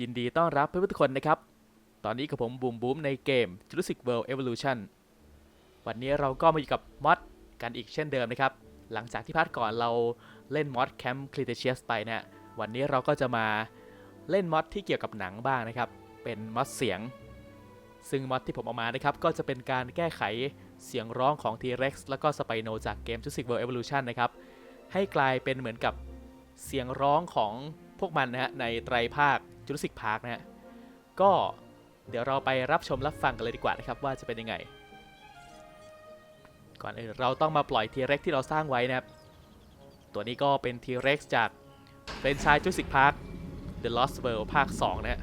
ยินดีต้อนรับเพื่อนๆทุกคนนะครับ ตอนนี้กับผมบูมบูมในเกม Jurassic World Evolution วันนี้เราก็มาอยู่กับมอดกันอีกเช่นเดิมนะครับ หลังจากที่พาร์ทก่อนเราเล่นมอดแคมป์ Cretaceous ไปเนี่ยวันนี้เราก็จะมาเล่นมอดที่เกี่ยวกับหนังบ้างนะครับ เป็นมอดเสียง ซึ่งมอดที่ผมเอามานะครับ ก็จะเป็นการแก้ไขเสียงร้องของ T-Rex แล้วก็ Spino จากเกม Jurassic World Evolution นะครับ ให้กลายเป็นเหมือนกับเสียงร้องของพวกมันนะฮะในไตรภาค Jurassic Park นะฮะก็เดี๋ยวเราไปรับชมรับฟังกันเลยดีกว่านะครับว่าจะเป็นยังไง ก่อนอื่นเราต้องมาปล่อย T-Rex ที่เราสร้างไว้นะครับ ตัวนี้ก็เป็น T-Rex จากเป็นชาย Jurassic Park The Lost World ภาค 2 นะฮะ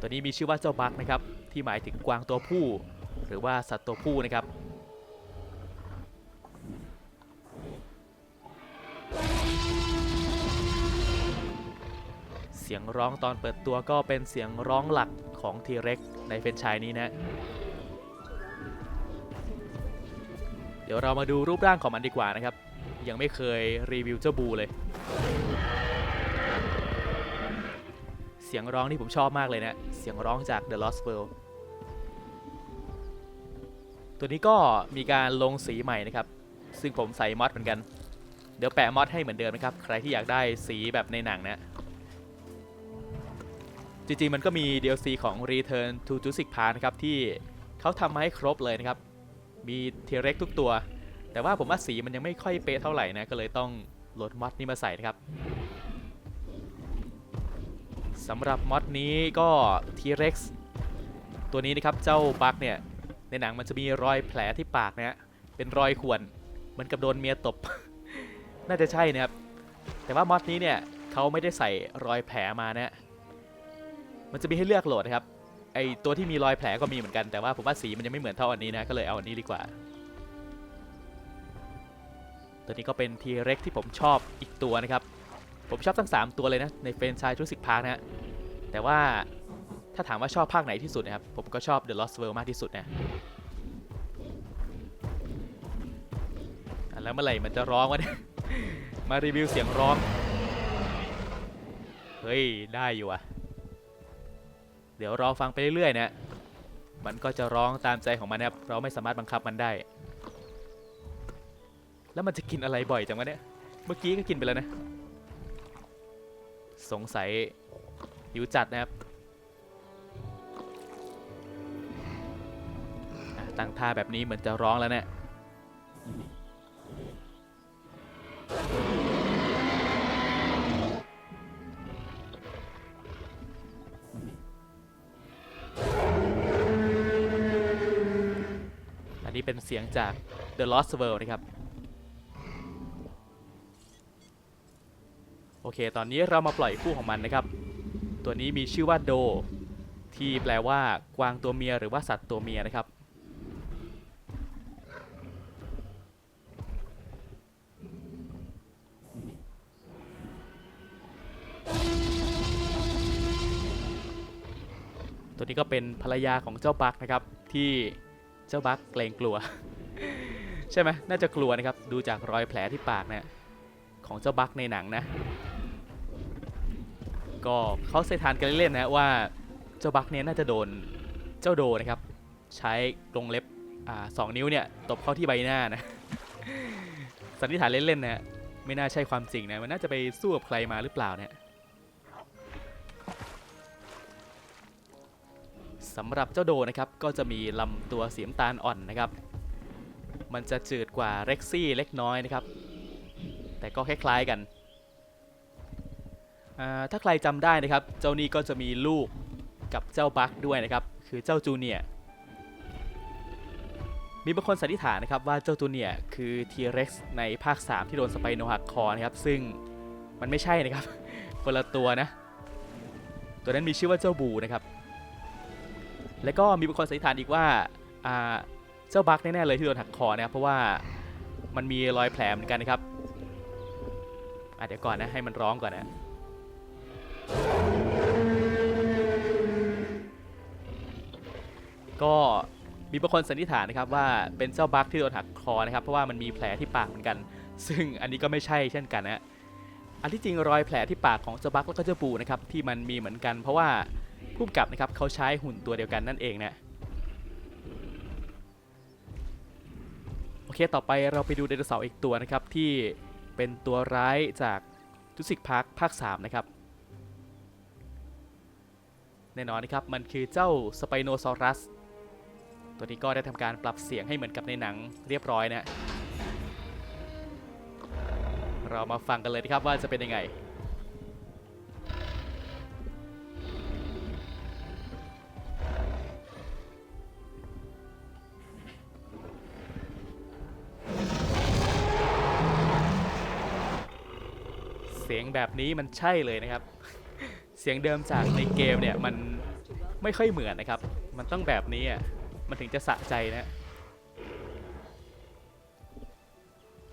ตัวนี้มีชื่อว่าเจ้าบักนะครับ ที่หมายถึงกวางตัวผู้ หรือว่าสัตว์ตัวผู้นะครับ เสียงร้องตอนเปิดตัวก็เป็นเสียงร้องหลักของ T-Rex ในเฟรนชายนี้นะ เดี๋ยวเรามาดูรูปร่างของมันดีกว่านะครับ ยังไม่เคยรีวิวเจ้าบูเลย เสียงร้องที่ผมชอบมากเลยนะ เสียงร้องจาก The Lost World ตัวนี้ก็มีการลงสีใหม่นะครับ ซึ่งผมใส่มอดเหมือนกัน เดี๋ยวแปะมอดให้เหมือนเดิมนะครับ ใครที่อยากได้สีแบบในหนังนะ จริงๆมันก็มี DLC ของ Return to Jurassic Park นะครับ ที่เขาทำมาให้ครบเลยนะครับ มี T-Rex ทุกตัว แต่ว่าผมว่าสีมันยังไม่ค่อยเป๊ะเท่าไหร่นะ ก็เลยต้องโหลดมอดนี้มาใส่นะครับสำหรับมอดนี้ก็ T-Rex ตัวนี้นะครับเจ้าบักเนี่ย ในหนังมันจะมีรอยแผลที่ปากนะฮะเป็นรอยข่วนเหมือนกับโดนเมียตบ น่าจะใช่นะครับ แต่ว่ามอดนี้เนี่ยเขาไม่ได้ใส่รอยแผลมานะฮะ มันจะมีให้เลือกโหลดนะครับไอตัวที่มีรอยแผลก็มีเหมือนกันแต่ว่าผมว่าสีมันยังไม่เหมือนเท่าอันนี้นะก็เลยเอาอันนี้ดีกว่า ตัวนี้ก็เป็น T-Rex ที่ผมชอบอีกตัวนะครับ ผมชอบทั้ง 3 ตัวเลยนะในเฟรนชาย Jurassic Park นะฮะแต่ว่าถ้าถามว่าชอบภาคไหนที่สุดนะครับผมก็ชอบ The Lost World มากที่สุดนะอะแล้วเมื่อไหร่มันจะร้องวะเนี่ยมารีวิวเสียงร้อง เฮ้ย ได้อยู่อะ เดี๋ยวรอฟังไปเรื่อยๆนะมันก็จะร้องตามใจของมันนะครับ เราไม่สามารถบังคับมันได้ แล้วมันจะกินอะไรบ่อยจังวะเนี่ย เมื่อกี้ก็กินไปแล้วนะ สงสัยหิวจัดนะครับ ตั้งท่าแบบนี้เหมือนจะร้องแล้วเนี่ย เป็นเสียงจาก The Lost World นะครับ โอเค ตอนนี้เรามาปล่อยคู่ของมันนะครับ ตัวนี้มีชื่อว่าโด ที่แปลว่ากวางตัวเมียหรือว่าสัตว์ตัวเมียนะครับตัวนี้ก็เป็นภรรยาของเจ้าบักนะครับที่ เจ้าบักเกรงกลัว ใช่ไหมน่าจะกลัวนะครับ ดูจากรอยแผลที่ปากเนี่ยของเจ้าบักในหนังนะ ก็เขาเซทานกันเล่นๆนะว่าเจ้าบักเนี่ยน่าจะโดนเจ้าโดนะครับ ใช้กรงเล็บอสองนิ้วเนี่ยตบเข้าที่ใบหน้านะ สันนิษฐานเล่นๆนะไม่น่าใช่ความจริงนะมันน่าจะไปสู้กับใครมาหรือเปล่าเนี่ย สำหรับเจ้าโดนะครับก็จะมีลำตัวสีน้ำตาลอ่อนนะครับ มันจะจืดกว่าเร็กซี่เล็กน้อยนะครับ แต่ก็คล้ายๆกันถ้าใครจำได้นะครับ เจ้านี่ก็จะมีลูกกับเจ้าบัคด้วยนะครับ คือเจ้าจูเนียมีบางคนสันนิษฐานนะครับว่าเจ้าจูเนียคือ T-Rex ในภาค 3 ที่โดนสไปโนหักคอนะครับ ซึ่งมันไม่ใช่นะครับ คนละตัวนะ ตัวนั้นมีชื่อว่าเจ้าบูนะครับ แล้วก็มีบางคนสันนิษฐานอีกว่าเจ้าบัคแน่ๆเลยที่โดนหักคอนะครับเพราะว่ามันมีรอยแผลเหมือนกันนะครับอะเดี๋ยวก่อนนะให้มันร้องก่อนนะก็มีบางคนสันนิษฐานนะครับว่าเป็นเจ้าบัคที่โดนหักคอนะครับเพราะว่ามันมีแผลที่ปากเหมือนกัน ซึ่งอันนี้ก็ไม่ใช่เช่นกันนะอันที่จริงรอยแผลที่ปากของเจ้าบักแล้วก็เจ้าบูนะครับที่มันมีเหมือนกัน เพราะว่า ผู้กำกับนะครับเขาใช้หุ่นตัวเดียวกันนั่นเองนะโอเคต่อไปเราไปดูไดโนเสาร์อีกตัวนะครับที่เป็นตัวร้ายจากจุสิกพาร์คภาค 3 นะครับ แน่นอนนะครับมันคือเจ้าสไปโนซอรัส ตัวนี้ก็ได้ทำการปรับเสียงให้เหมือนกับในหนังเรียบร้อยนะ เรามาฟังกันเลยนะครับว่าจะเป็นยังไง เสียงแบบนี้มันใช่เลยนะครับ เสียงเดิมจากในเกมเนี่ยมันไม่ค่อยเหมือนนะครับ มันต้องแบบนี้อะมันถึงจะสะใจนะ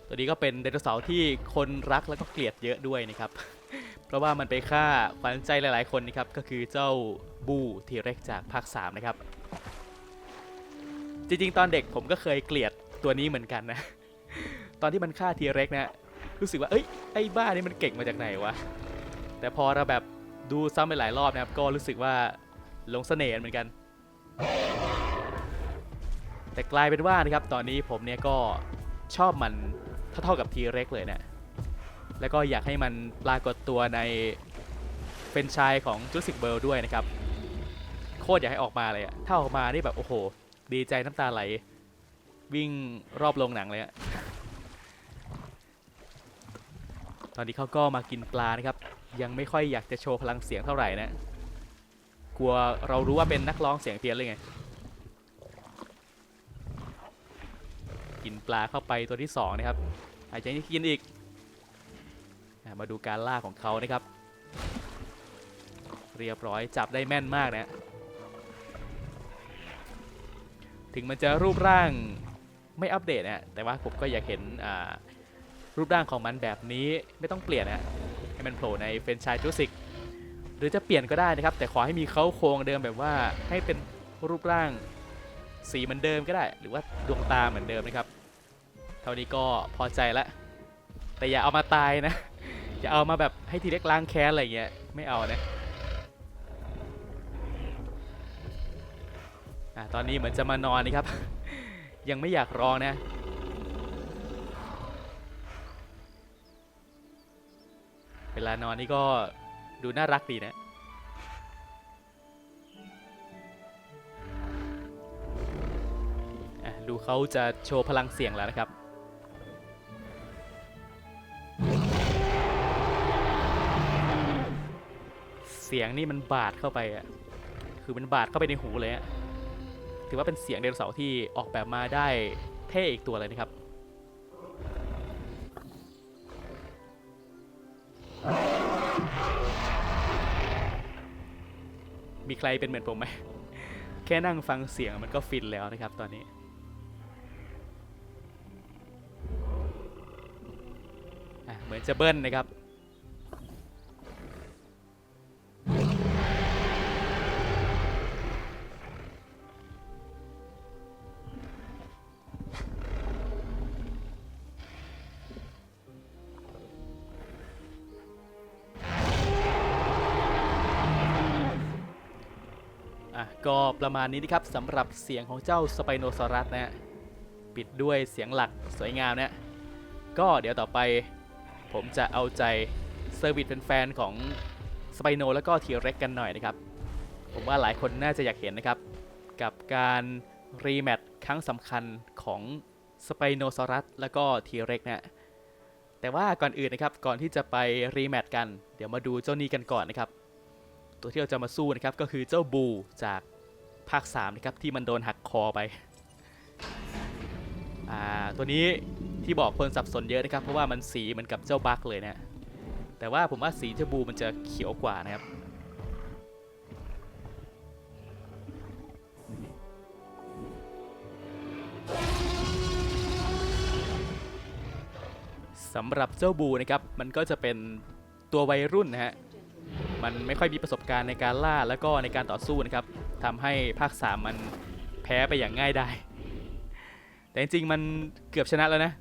ตัวนี้ก็เป็นไดโนเสาร์ที่คนรักแล้วก็เกลียดเยอะด้วยนะครับ เพราะว่ามันไปฆ่าฝันใจหลายๆคนนะครับก็คือเจ้าบูทีเร็กจากภาค 3 นะครับ จริงๆ ตอนเด็กผมก็เคยเกลียดตัวนี้เหมือนกันนะ ตอนที่มันฆ่าทีเร็กนะ รู้สึกว่าเอ้ยไอ้บ้านี่มันเก่งมาจากไหนวะแต่พอเราแบบดูซ้ำไปหลายรอบนะครับก็รู้สึกว่าหลงเสน่ห์เหมือนกัน แต่กลายเป็นว่านะครับตอนนี้ผมเนี่ยก็ชอบมันเท่าๆกับทีเร็กเลยเนะแล้วก็อยากให้มันปรากฏตัวในเป็นชายของจูสิกเบิร์ด้วยนะครับ โคตรอยากให้ออกมาเลยอะถ้าออกมานี่แบบโอ้โห ดีใจน้ำตาไหล วิ่งรอบโรงหนังเลยอะ ตอนนี้เขาก็มากินปลานะครับ ยังไม่ค่อยอยากจะโชว์พลังเสียงเท่าไหร่นะ กลัวเรารู้ว่าเป็นนักร้องเสียงเพี้ยนเลยไง กินปลาเข้าไปตัวที่สองนะครับหายใจนี่กินอีก มาดูการล่าของเขานะครับ เรียบร้อยจับได้แม่นมากนะ ถึงมันจะรูปร่างไม่อัปเดตนะแต่ว่าผมก็อยากเห็นอ่า รูปร่างของมันแบบนี้ไม่ต้องเปลี่ยนนะให้มันโผล่ในเฟรนชายจูสิกหรือจะเปลี่ยนก็ได้นะครับ แต่ขอให้มีเขาโครงเดิมแบบว่าให้เป็นรูปร่างสีเหมือนเดิมก็ได้ หรือว่าดวงตาเหมือนเดิมนะครับ เท่านี้ก็พอใจละแต่อย่าเอามาตายนะอย่าเอามาแบบให้ทีเล็กล้างแค้นอะไรเงี้ยไม่เอานะอะตอนนี้เหมือนจะมานอนนะครับ ยังไม่อยากร้องนะ ลานอนนี่ก็ดูน่ารักดีนะ ดูเขาจะโชว์พลังเสียงแล้วนะครับ เสียงนี่มันบาดเข้าไปอะ คือมันบาดเข้าไปในหูเลยอะ ถือว่าเป็นเสียงไดนเสาร์ที่ออกแบบมาได้เท่อีกตัวเลยนะครับ มีใครเป็นเหมือนผมไหม แค่นั่งฟังเสียงมันก็ฟินแล้วนะครับตอนนี้ เหมือนจะเบิ้ลนะครับ อะก็ประมาณนี้นะครับสำหรับเสียงของเจ้าสไปโนซอรัสนะฮะปิดด้วยเสียงหลักสวยงามนะก็เดี๋ยวต่อไปผมจะเอาใจเซอร์วิสแฟนๆของสไปโนแล้วก็ทีเร็กกันหน่อยนะครับ ผมว่าหลายคนน่าจะอยากเห็นนะครับ กับการรีแมตช์ครั้งสำคัญของสไปโนซอรัสแล้วก็ทีเร็กนะแต่ว่าก่อนอื่นนะครับก่อนที่จะไปรีแมตช์กัน เดี๋ยวมาดูเจ้านี้กันก่อนนะครับ ตัวที่เราจะมาสู้นะครับก็คือเจ้าบูจากภาค3นะครับที่มันโดนหักคอไปอ่าตัวนี้ที่บอกคนสับสนเยอะนะครับ เพราะว่ามันสีเหมือนกับเจ้าบัคเลยนะแต่ว่าผมว่าสีเจ้าบูมันจะเขียวกว่านะครับสำหรับเจ้าบูนะครับมันก็จะเป็นตัววัยรุ่นนะฮะ มันไม่ค่อยมีประสบการณ์ในการล่าแล้วก็ในการต่อสู้นะครับทำให้ภาค 3 มันแพ้ไปอย่างง่ายได้ แต่จริงๆมันเกือบชนะแล้วนะ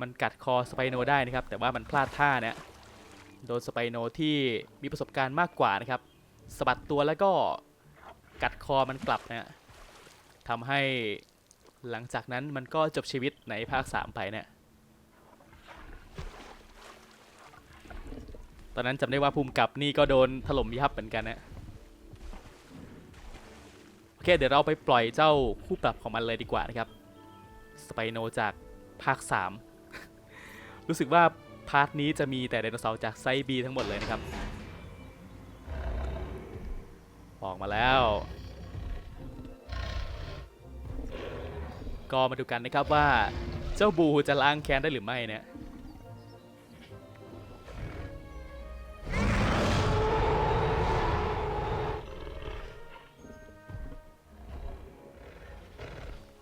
มันกัดคอสไปโนได้นะครับ แต่ว่ามันพลาดท่าเนี่ยโดนสไปโนที่มีประสบการณ์มากกว่านะครับสะบัดตัวแล้วก็กัดคอมันกลับนะทำให้หลังจากนั้นมันก็จบชีวิตในภาค 3 ไปเนี่ย อนนั้นจำได้ว่าภูมิกับนี่ก็โดนถล่มยับเหมือนกันนะโอเคเดี๋ยวเราไปปล่อยเจ้าคู่ปรับของมันเลยดีกว่านะครับสไปโนจากภาค 3 รู้สึกว่าพาร์ทนี้จะมีแต่ไดโนเสาร์จากไซบีทั้งหมดเลยนะครับ ออกมาแล้ว ก็มาดูกันนะครับว่าเจ้าบูจะล้างแค้นได้หรือไม่เนี่ย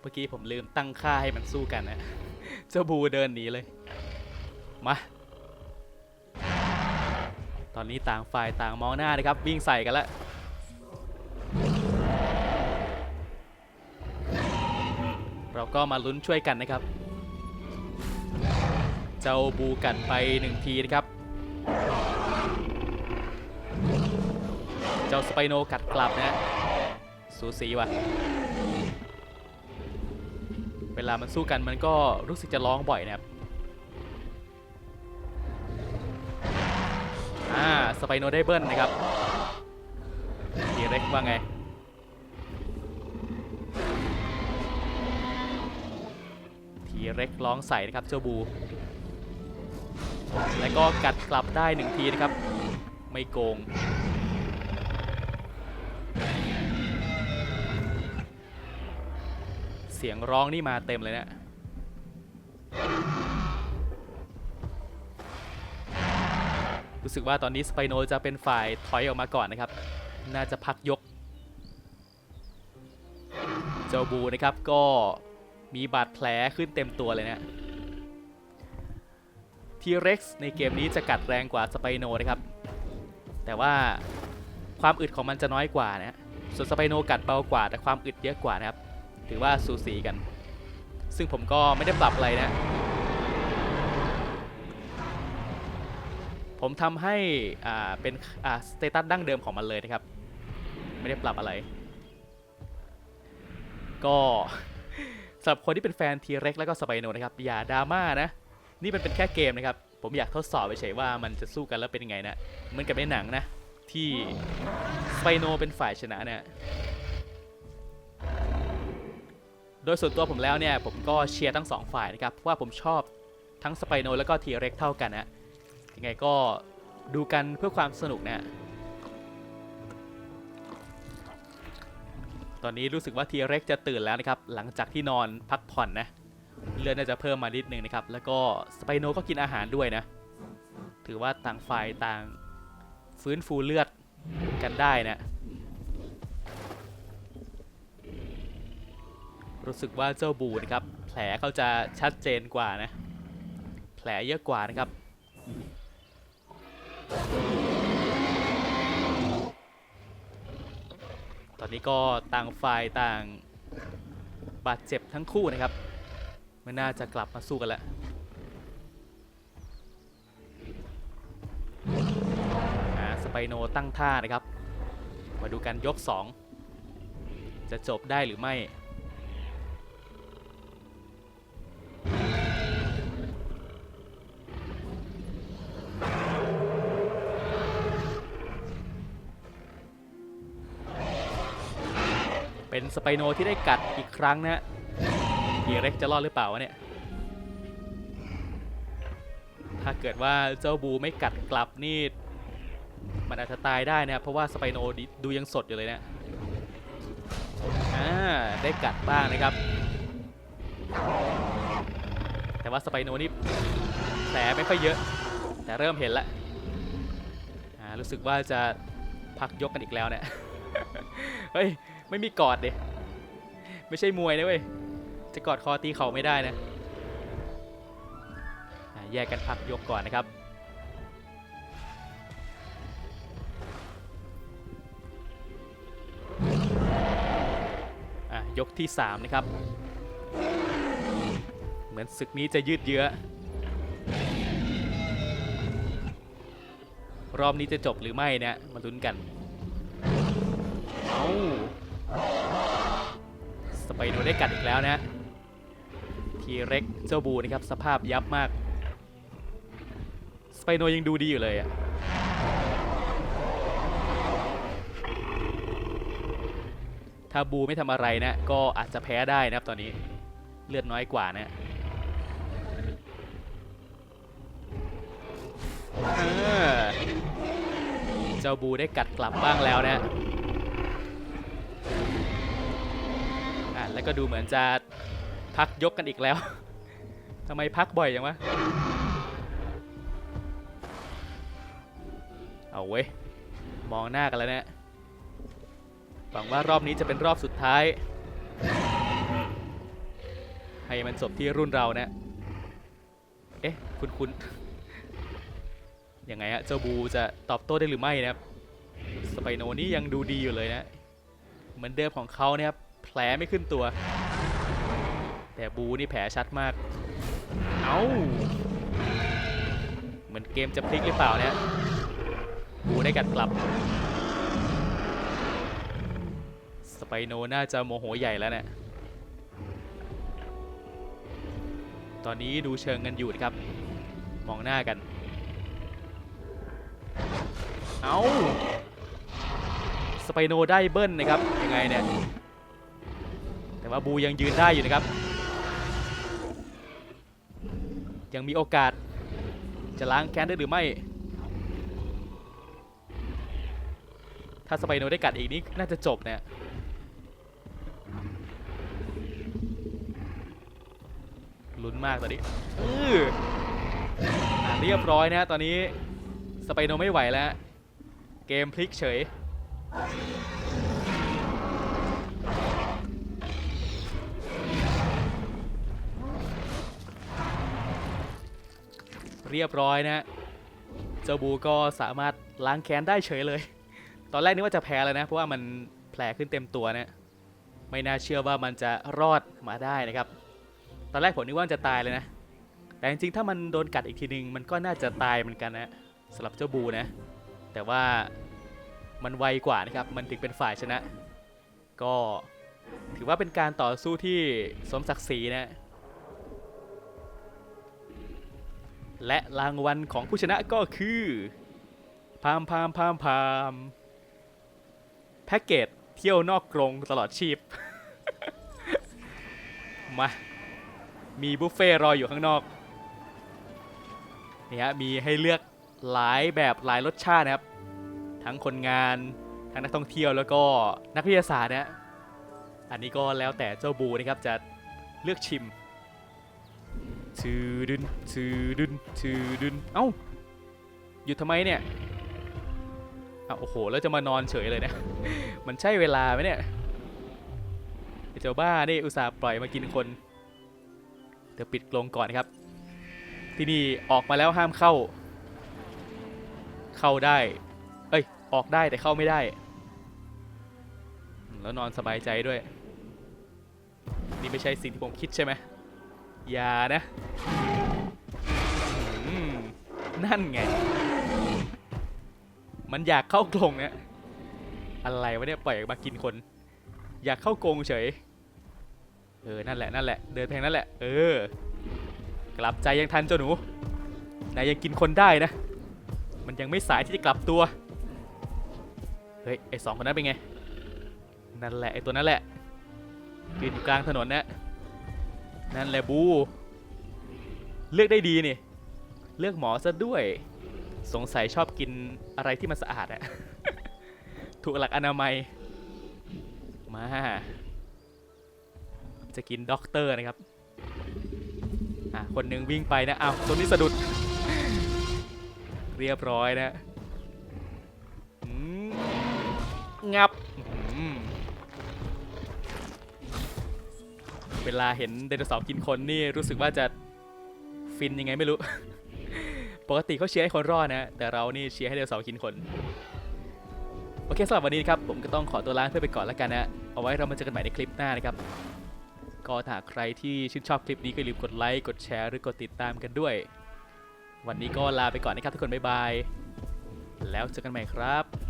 มื่อกี้ผมลืมตั้งค่าให้มันสู้กันนะเจ้าบูเดินหนีเลย มา ตอนนี้ต่างฝ่ายต่างมองหน้านะครับ วิ่งใส่กันแล้วเราก็มาลุ้นช่วยกันนะครับ เจ้าบูกัดไปหนึ่งทีนะครับ เจ้าสไปโนกัดกลับนะ สูสีว่ะ เวลามันสู้กันมันก็รู้สึกจะร้องบ่อยนะครับอ่าสไปโนได้เบิ้ลนะครับทีเร็กว่าไงทีเร็กร้องใส่นะครับเจ้าบู แล้วก็กัดกลับได้หนึ่งทีนะครับ ไม่โกง เสียงร้องนี่มาเต็มเลยเนะี่ยรู้สึกว่าตอนนี้สไปโนจะเป็นฝ่ายถอยออกมาก่อนนะครับ น่าจะพักยก เจ้าบูนะครับก็มีบาดแผลขึ้นเต็มตัวเลยเนะทีเร็กซ์ในเกมนี้จะกัดแรงกว่าสไปโนนะครับ แต่ว่าความอึดของมันจะน้อยกว่านะส่วนสไปโนกัดเบากว่า แต่ความอึดเยอะกว่านะครับ ถือว่าสูสีกัน ซึ่งผมก็ไม่ได้ปรับอะไรนะ ผมทำให้อ่าเป็นอ่าสเตตัสดั้งเดิมของมันเลยนะครับ ไม่ได้ปรับอะไร ก็สำหรับคนที่เป็นแฟนทีเร็กแล้วก็สไปโนนะครับ อย่าดราม่านะ นี่มันเป็นแค่เกมนะครับ ผมอยากทดสอบเฉยว่ามันจะสู้กันแล้วเป็นยังไงนะเหมือนกับในหนังนะ ที่สไปโนเป็นฝ่ายชนะเนี่ย โดยส่วนตัวผมแล้วเนี่ยผมก็เชียร์ทั้งสองฝ่ายนะครับเพราะว่าผมชอบทั้งสไปโนแล้วก็ทีเร็กเท่ากันนะยังไงก็ดูกันเพื่อความสนุกนะตอนนี้รู้สึกว่าทีเร็กจะตื่นแล้วนะครับหลังจากที่นอนพักผ่อนนะเลือดน่าจะเพิ่มมานิดนึงนะครับแล้วก็สไปโนก็กินอาหารด้วยนะถือว่าต่างฝ่ายต่างฟื้นฟูเลือดกันได้นะ รู้สึกว่าเจ้าบูนะครับ แผลเขาจะชัดเจนกว่านะ แผลเยอะกว่านะครับ ตอนนี้ก็ต่างฝ่ายต่างบาดเจ็บทั้งคู่นะครับ ไม่น่าจะกลับมาสู้กันแล้วสไปโนตั้งท่านะครับ มาดูกันยก 2 จะจบได้หรือไม่ สไปโนที่ได้กัดอีกครั้งนะฮะีเร็กจะรอดหรือเปล่าวะเนี่ย ถ้าเกิดว่าเจ้าบูไม่กัดกลับนี่ มันอาจจะตายได้นะครับเพราะว่าสไปโนด,ดูยังสดอยู่เลยเนะอ่าได้กัดบ้างนะครับ แต่ว่าสไปโนนี่แผลไม่ค่อยเยอะ แต่เริ่มเห็นแล้วรู้สึกว่าจะพักยกกันอีกแล้วเนี่ย เฮ้ย ไม่มีกอดดิ ไม่ใช่มวยนะเว้ย จะกอดคอตีเข่าไม่ได้นะ แยกกันพักยกก่อนนะครับ ยกที่ 3 นะครับ เหมือนศึกนี้จะยืดเยื้อ รอบนี้จะจบหรือไม่เนี่ยมาลุ้นกัน เอา สไปโนได้กัดอีกแล้วนะทีเร็กเจ้าบูนะครับสภาพยับมากสไปโนยังดูดีอยู่เลยอะถ้าบูไม่ทำอะไรนะ ก็อาจจะแพ้ได้นะครับตอนนี้เลือดน้อยกว่านะเจ้าบูได้กัดกลับบ้างแล้วนะ อะ แล้วก็ดูเหมือนจะพักยกกันอีกแล้ว ทำไมพักบ่อยจังวะ เอาเว้ย มองหน้ากันแล้วเนี่ยหวังว่ารอบนี้จะเป็นรอบสุดท้าย ให้มันจบที่รุ่นเรานะ เอ๊ะ คุณคุณยังไงฮะ เจ้าบูจะตอบโต้ได้หรือไม่นะครับ สไปโนนี่ยังดูดีอยู่เลยนะ เหมือนเดิมของเขาเนี่ยครับ ลไม่ขึ้นตัว แต่บูนี่แผลชัดมาก เอา้า เหมือนเกมจะพลิกหรือเปล่าเนี่ย บูได้กัดกลับ สไปโนน่าจะโมโหใหญ่แล้วเนี่ย ตอนนี้ดูเชิงกันอยู่ครับ มองหน้ากัน เอา้าสไปโนได้เบิ้ลนะครับ ยังไงเนี่ย แต่ว่าบูยังยืนได้อยู่นะครับ ยังมีโอกาสจะล้างแค้นได้หรือไม่ ถ้าสไปโนได้กัดอีกนี่น่าจะจบเนี่ยลุ้นมากตอนนี้อื้ออเรียบร้อยนะตอนนี้สไปโนไม่ไหวแล้ว เกมพลิกเฉย เรียบร้อยนะเจ้าบูก็สามารถล้างแค้นได้เฉยเลย ตอนแรกนึกว่าจะแพ้แล้วนะ เพราะว่ามันแผลขึ้นเต็มตัวนะไม่น่าเชื่อว่ามันจะรอดมาได้นะครับ ตอนแรกผมนึกว่าจะตายเลยนะ แต่จริงๆ ถ้ามันโดนกัดอีกทีนึง มันก็น่าจะตายเหมือนกันนะสำหรับเจ้าบูนะ แต่ว่ามันไวกว่านะครับ มันถึงเป็นฝ่ายชนะ ก็ถือว่าเป็นการต่อสู้ที่สมศักดิ์ศรีนะ และรางวัลของผู้ชนะก็คือพามพามพามพามแพ็กเกจเที่ยวนอกกรงตลอดชีพ มา มีบุฟเฟ่ต์รออยู่ข้างนอกนี่ฮะมีให้เลือกหลายแบบหลายรสชาตินะครับ ทั้งคนงาน ทั้งนักท่องเที่ยวแล้วก็นักวิทยาศาสตร์นะอันนี้ก็แล้วแต่เจ้าบูนะครับจะเลือกชิม ชือดึนชือดึนชือดึนเอ้าหยุดทำไมเนี่ยอ้าวโอ้โหแล้วจะมานอนเฉยเลยนะ มันใช่เวลาไหมเนี่ยไอ้เจ้าบ้านี่อุตส่าห์ปล่อยมากินคนเดี๋ยวปิดกรงก่อนครับ ที่นี่ออกมาแล้วห้ามเข้า เข้าได้ เอ้ยออกได้แต่เข้าไม่ได้ แล้วนอนสบายใจด้วย นี่ไม่ใช่สิ่งที่ผมคิดใช่ไหม อย่านะนั่นไง มันอยากเข้ากรงเนี่ยอะไรวะเนี่ยปล่อยมากินคน อยากเข้ากรงเฉย เออ นั่นแหละ นั่นแหละ เดินเพงนั่นแหละ เออ กลับใจยังทันเจ้าหนู นายยังกินคนได้นะ มันยังไม่สายที่จะกลับตัว เฮ้ย ไอสองคนนั้นเป็นไง นั่นแหละ ไอตัวนั่นแหละยืนอยู่กลางถนนเนี่ย นั่นแหละบู เลือกได้ดีนี่ เลือกหมอซะด้วย สงสัยชอบกินอะไรที่มันสะอาดอะถูกหลักอนามัย มา จะกินด็อกเตอร์นะครับ อะ คนหนึ่งวิ่งไปนะ อ้าว ตัวนี้สะดุด เรียบร้อยนะอืมงับ เวลาเห็นไดโนเสาร์กินคนนี่รู้สึกว่าจะฟินยังไงไม่รู้ ปกติเขาเชียร์ให้คนรอดนะ แต่เรานี่เชียร์ให้ไดโนเสาร์กินคน โอเคสำหรับวันนี้ครับผมก็ต้องขอตัวลาเพื่อนไปก่อนแล้วกันนะ เอาไว้เรามาเจอกันใหม่ในคลิปหน้านะครับ ก็ถ้าใครที่ชื่นชอบคลิปนี้ก็อย่าลืมกดไลค์ กดแชร์หรือกดติดตามกันด้วย วันนี้ก็ลาไปก่อนนะครับทุกคนบ๊ายบาย แล้วเจอกันใหม่ครับ